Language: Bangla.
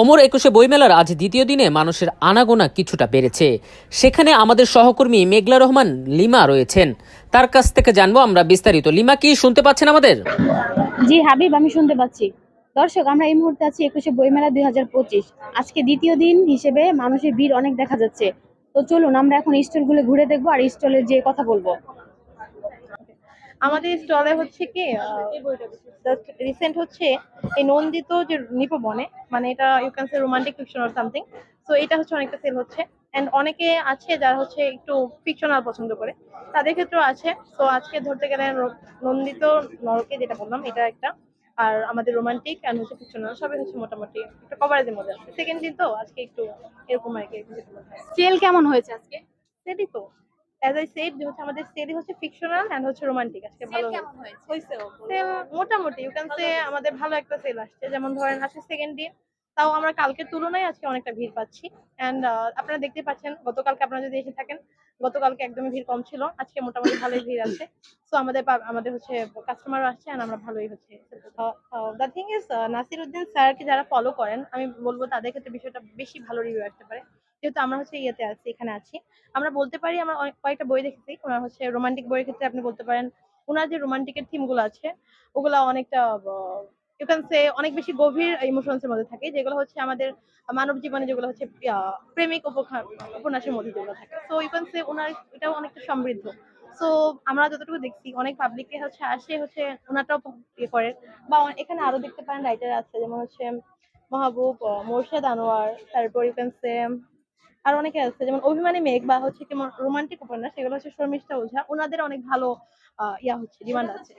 ওমর একুশে বইমেলার আজ দ্বিতীয় দিনে মানুষের আনাগোনা কিছুটা বেড়েছে। সেখানে আমাদের সহকর্মী মেঘলা রহমান লিমা রয়েছেন। তার কাছ থেকে জানব আমরা বিস্তারিত। লিমা, কি শুনতে পাচ্ছেন আমাদের? জি, হাবিব, আমি শুনতে পাচ্ছি। দর্শক, আমরা এই মুহূর্তে আছি একুশে বইমেলা দুই হাজার পঁচিশ। আজকে দ্বিতীয় দিন হিসেবে মানুষের ভিড় অনেক দেখা যাচ্ছে। তো চলুন, আমরা এখন স্টলগুলো ঘুরে দেখব আর স্টলের যে কথা বলব। আমাদের স্টলে হচ্ছে কি রিসেন্ট হচ্ছে এই নন্দিত যে নিপবনে মানে এটা you can say romantic fiction or something so এটা হচ্ছে অনেকটা সেল হচ্ছে। এন্ড অনেকে আছে যারা হচ্ছে একটু ফিকশনাল পছন্দ করে তাদের ক্ষেত্রেও আছে। তো আজকে ধরতে গেলে নন্দিত নরকে যেটা বললাম এটা একটা। আর আমাদের রোমান্টিক অ্যান্ড হচ্ছে ফিকশনাল সবই হচ্ছে মোটামুটি একটা কভারেজের মধ্যে আছে। সেকেন্ড দিন তো আজকে একটু এরকম আর কি সেল কেমন হয়েছে আজকে? সেলই তো। অ্যাজ আই সেড যে হচ্ছে আমাদের সেলই হচ্ছে ফিকশনাল অ্যান্ড হচ্ছে রোমান্টিক আজকে ভালো হয়েছে। সেল মোটামুটি ইউ ক্যান সে আমাদের ভালো একটা সেল আসছে। যেমন ধরেন আজকে সেকেন্ড দিন তাও আমরা কালকের তুলনায় আজকে অনেকটা ভিড় পাচ্ছি। অ্যান্ড আপনারা দেখতে পাচ্ছেন গতকালকে আপনারা যদি এসে থাকেন গতকালকে একদমই ভিড় কম ছিল। আজকে মোটামুটি ভালোই ভিড় আছে। সো আমাদের আমাদের হচ্ছে কাস্টমারও আসছে অ্যান্ড আমরা ভালোই হচ্ছে। The thing is Nasir Uddin স্যারকে যারা ফলো করেন আমি বলব তাদের ক্ষেত্রে বিষয়টা বেশি ভালো রিভিউ আসতে পারে। যেহেতু আমরা হচ্ছে ইয়েতে আছি, এখানে আছি। আমরা বলতে পারি, আমরা কয়েকটা বই দেখেছি। ওনার হচ্ছে রোমান্টিক বইয়ের ক্ষেত্রে আপনি বলতে পারেন, ওনার যে রোমান্টিকের থিমগুলো আছে, ওগুলা অনেকটা ইউ ক্যান সে অনেক বেশি গভীর ইমোশনস এর মধ্যে থাকে, যেগুলো হচ্ছে আমাদের মানব জীবনে যেগুলো হচ্ছে প্রেমিক উপন্যাসের মধ্যে যেগুলো থাকে। তো ইউ ক্যান সে ওনার এটাও অনেকটা সমৃদ্ধ। সো আমরা যতটুকু দেখছি, অনেক পাবলিকে হচ্ছে আসে হচ্ছে ওনারটাও ইয়ে করে। বা এখানে আরও দেখতে পারেন রাইটার আছে, যেমন হচ্ছে মাহবুব মোর্শেদ আনোয়ার, তারপর ইউ ক্যান সে আর অনেকে আছে, যেমন অভিমানী মেঘ বা হচ্ছে কি রোমান্টিক উপন্যাস সেগুলো হচ্ছে শর্মিষ্ঠা ওঝা। ওনাদের অনেক ভালো ইয়া হচ্ছে ডিমান্ড আছে।